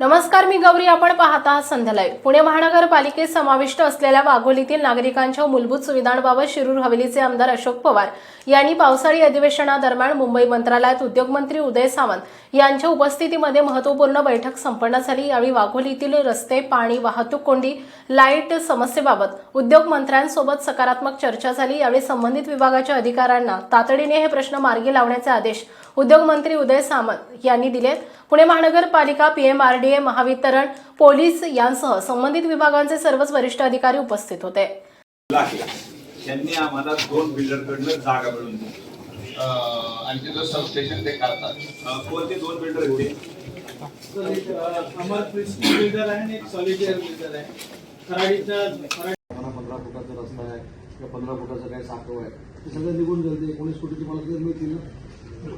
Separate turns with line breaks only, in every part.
नमस्कार मी गौरी. आपण पाहत आहात संध्यालय पुणे महानगरपालिकेत समाविष्ट असलेल्या वाघोलीतील नागरिकांच्या मूलभूत सुविधांबाबत शिरूर हवेलीचे आमदार अशोक पवार यांनी पावसाळी अधिवेशनादरम्यान मुंबई मंत्रालयात उद्योगमंत्री उदय सामंत यांच्या उपस्थितीमध्ये महत्त्वपूर्ण बैठक संपन्न झाली. यावेळी वाघोलीतील रस्ते पाणी वाहतूक कोंडी लाइट समस्येबाबत उद्योग मंत्र्यांसोबत सकारात्मक चर्चा झाली. यावेळी संबंधित विभागाच्या अधिकाऱ्यांना तातडीने हे प्रश्न मार्गी लावण्याचे आदेश उद्योगमंत्री उदय सामंत यांनी दिलेत. पुणे महानगरपालिका पीएमआरडीए महावितरण पोलीस यांसह संबंधित विभागांचे सर्वच वरिष्ठ अधिकारी उपस्थित होते.
त्यांनी आम्हाला दोन बिल्डरकडनं जागा मिळून दिली.
अं, आणि तिथं सबस्टेशन ते करतात.
अं, कोणते दोन बिल्डर होते
पंधरा फुटाचा रस्ता आहे किंवा पंधरा फुटाचं काही साखव आहे. ते सगळं निघून जाईल. ते एकोणीस तुम्हाला किती मिळतील ना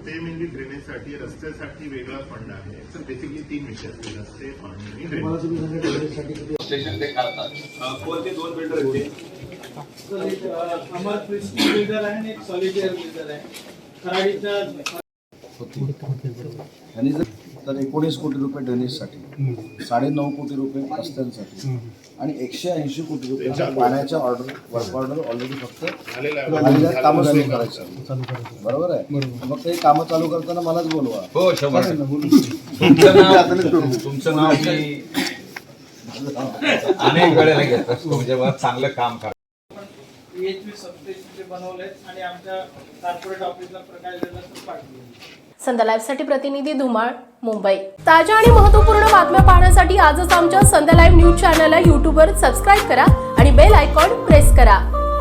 ते म्हणजे ड्रेनेजसाठी रस्त्यासाठी वेगळा फंड आहे. तर बेसिकली तीन विषय असतील रस्ते पाणी
सबस्टेशन ते करतात.
अं, कोणते दोन बिल्डर होते
तर एक अ, अमर क्रिस्टी बिल्डर आहे आणि एक सॉलिटेअर बिल्डर आहे. खराडीचा
आणि जर तर एकोणीस कोटी रुपये ड्रेनेजसाठी साडेनऊ कोटी रुपये रस्त्यांसाठी आणि एकशे ऐंशी कोटी रुपये पाण्याच्या ऑर्डर वर्क ऑर्डर ऑलरेडी फक्त कामं सुरू करायची. बरोबर आहे? मग ते कामं चालू करताना मलाच बोलवा.
हो तुमचं नाव तुमचं नाव मी अनेक वेळेला घेत असतो जेव्हा चांगलं काम करा
पीएचपी सबस्टेशनचे
साठी प्रतिनिधी धुमाळ मुंबई. ताज्या आणि महत्त्वपूर्ण बातम्या पाहण्यासाठी आजच आमच्या संध्या लाईव्ह न्यूज चॅनलला यूट्यूबवर सबस्क्राईब करा आणि बेल आयकॉन प्रेस करा.